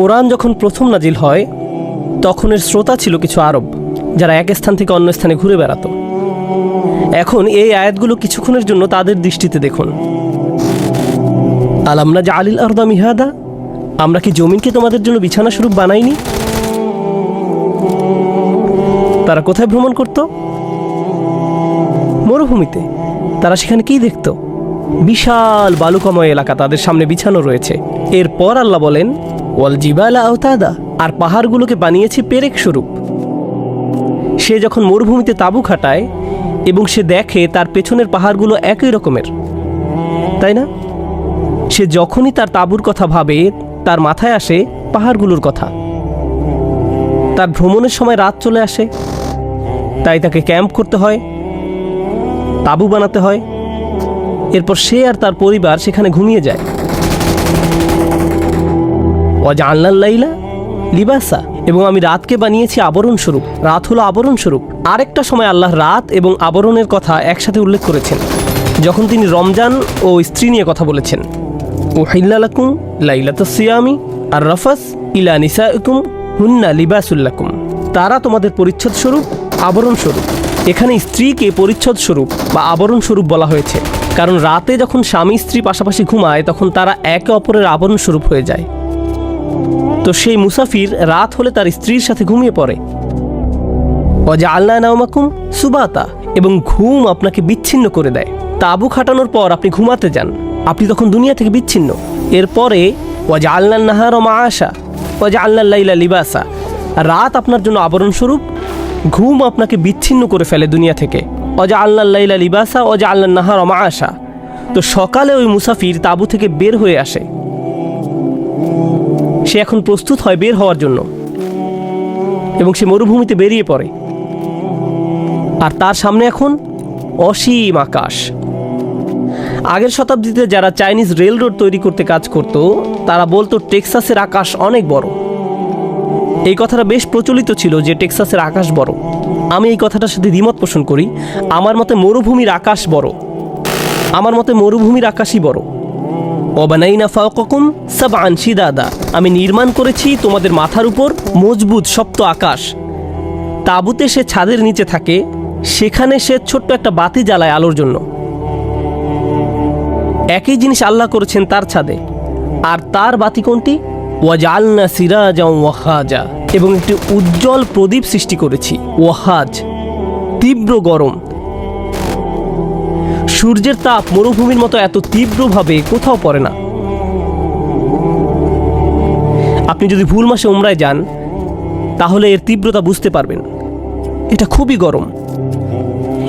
কোরআন যখন প্রথম নাজিল হয় তখনের শ্রোতা ছিল কিছু আরব, যারা এক স্থান থেকে অন্য স্থানে ঘুরে বেড়াতো। এখন এই আয়াতগুলো কিছুক্ষণের জন্য তাদের দৃষ্টিতে দেখুন। আলামনা জা আলিল আরদা মিহাদা? আমরা কি জমিনকে তোমাদের জন্য বিছানা স্বরূপ বানাইনি? তারা কোথায় ভ্রমণ করত? মরুভূমিতে। তারা সেখানে কি দেখত? বিশাল বালুকাময় এলাকা তাদের সামনে বিছানো রয়েছে। এরপর আল্লাহ বলেন ওয়াল জিবালা আওতাদা, আর পাহাড়গুলোকে বানিয়েছে পেরেক স্বরূপ। সে যখন মরুভূমিতে তাঁবু খাটায়, এবং সে দেখে তার পেছনের পাহাড়গুলো একই রকমের। তাই না? সে যখনই তার তাঁবুর কথা ভাবে, তার মাথায় আসে পাহাড়গুলোর কথা। তার ভ্রমণের সময় রাত চলে আসে। তাই তাকে ক্যাম্প করতে হয়, তাঁবু বানাতে হয়। এরপর সে আর তার পরিবার সেখানে ঘুমিয়ে যায়। অজা আল্লাহ লিবাসা। এবং আমি রাতকে বানিয়েছি আবরণ স্বরূপ, রাত হলো আবরণ স্বরূপ। আরেকটা সময় আল্লাহ রাত এবং আবরণের কথা একসাথে উল্লেখ করেছেন, যখন তিনি রমজান ও স্ত্রী নিয়ে কথা বলেছেন। ও হিল্লালাকুম লাইলাত সিয়ামি আর রফাস ইলা নিসাউকুম হুন্না লিবাসুল্লাকুম তারা তোমাদের পরিচ্ছদ স্বরূপ, আবরণ স্বরূপ। এখানে স্ত্রীকে পরিচ্ছদ স্বরূপ বা আবরণ স্বরূপ বলা হয়েছে। কারণ রাতে যখন স্বামী স্ত্রী পাশাপাশি ঘুমায়, তখন তারা একে অপরের আবরণ স্বরূপ হয়ে যায়। তো সেই মুসাফির রাত হলে তার স্ত্রীর সাথে ঘুমিয়ে পড়ে। অজা আল্লাহ নাওমাকুম সুবাতা, এবং ঘুম আপনাকে বিচ্ছিন্ন করে দেয়। তাবু খাটানোর পর আপনি ঘুমাতে যান। আপনি তখন দুনিয়া থেকে বিচ্ছিন্ন। এরপরে ওয়াজা আল্লাহ নাহার মা আশা ওয়াজা আল্লাহ লাইলা লিবাসা। রাত আপনার জন্য আবরণ স্বরূপ। ঘুম আপনাকে বিচ্ছিন্ন করে ফেলে দুনিয়া থেকে। অজা আল্লাহ লাইলা লিবাসা অজা আল্লাহ নাহার মা আশা তো সকালে ওই মুসাফির তাবু থেকে বের হয়ে আসে। সে এখন প্রস্তুত হয় বের হওয়ার জন্য এবং সে মরুভূমিতে বেরিয়ে পড়ে। আর তার সামনে এখন অসীম আকাশ। আগের শতাব্দীতে যারা চাইনিজ রেল রোড তৈরি করতে কাজ করত, তারা বলতো টেক্সাসের আকাশ অনেক বড়। এই কথাটা বেশ প্রচলিত ছিল যে টেক্সাসের আকাশ বড়। আমি এই কথাটার সাথে দ্বিমত পোষণ করি। আমার মতে মরুভূমির আকাশ বড়। আমার মতে মরুভূমির আকাশই বড়। অবানাইনা ফাওকাকুম সাবআন শিদাদা আমি নির্মাণ করেছি তোমাদের মাথার উপর মজবুত শক্ত আকাশ। তাঁবুতে সে ছাদের নিচে থাকে, সেখানে সে ছোট্ট একটা বাতি জ্বালায় আলোর জন্য। একই জিনিস আল্লাহ করেছেন তার ছাদে। আর তার বাতি কোনটি? ওয়াজালনা সিরাজা ওয়াহাজা এবং একটি উজ্জ্বল প্রদীপ সৃষ্টি করেছি। ওয়াহাজ, তীব্র গরম। সূর্যের তাপ মরুভূমির মতো এত তীব্রভাবে কোথাও পড়ে না। আপনি যদি ভুল মাসে ওমরায় যান, তাহলে এর তীব্রতা বুঝতে পারবেন। এটা খুবই গরম।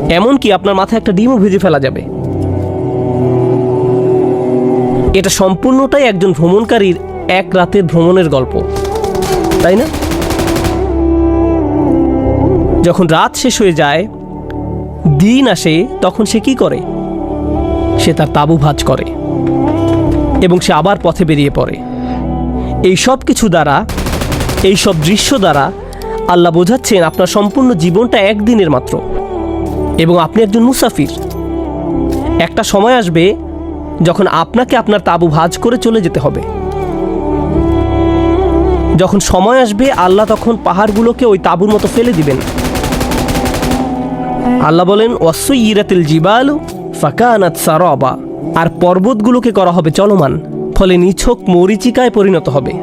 এমনকি আপনার মাথায় একটা ডিমও ভেজে ফেলা যাবে। এটা সম্পূর্ণটাই একজন ভ্রমণকারীর এক রাতের ভ্রমণের গল্প। তাই না? যখন রাত শেষ হয়ে যায় দিন আসে, তখন সে কি করে? সে তার তাবু ভাজ করে এবং সে আবার পথে বেরিয়ে পড়ে। এই সব কিছু দ্বারা, এই সব দৃশ্য দ্বারা আল্লাহ বোঝাচ্ছেন আপনার সম্পূর্ণ জীবনটা একদিনের মাত্র এবং আপনি একজন মুসাফির। একটা সময় আসবে যখন আপনাকে আপনার তাবু ভাজ করে চলে যেতে হবে। যখন সময় আসবে, আল্লাহ তখন পাহাড়গুলোকে ওই তাবুর মতো ফেলে দিবেন। আল্লাহ বলেন, ওয়াসুইরাতিল জিবালু ফাকানাত সারাবা। আর পর্বতগুলোকে করা হবে চলমান, ফলে নিছক মরিচিকায় পরিণত হবে।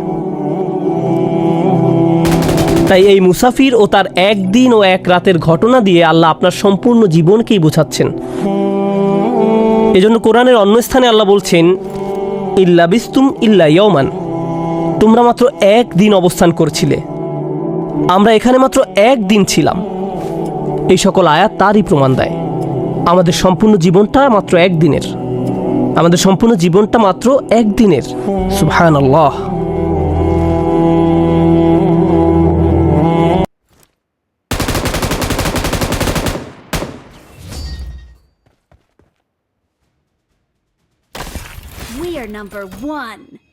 তাই এই মুসাফির ও তার একদিন ও এক রাতের ঘটনা দিয়ে আল্লাহ আপনার সম্পূর্ণ জীবনকেই বোঝাচ্ছেন। এজন্য কোরআনের অন্য স্থানে আল্লাহ বলছেন, ইল্লা বিস্তুম ইল্লা ইয়মান তোমরা মাত্র এক দিন অবস্থান করছিলে। আমরা এখানে মাত্র এক দিন ছিলাম। এই সকল আয়াত তারই প্রমাণ দেয়। আমাদের সম্পূর্ণ জীবনটা মাত্র একদিনের। আমাদের সম্পূর্ণ জীবনটা মাত্র একদিনের। are number one.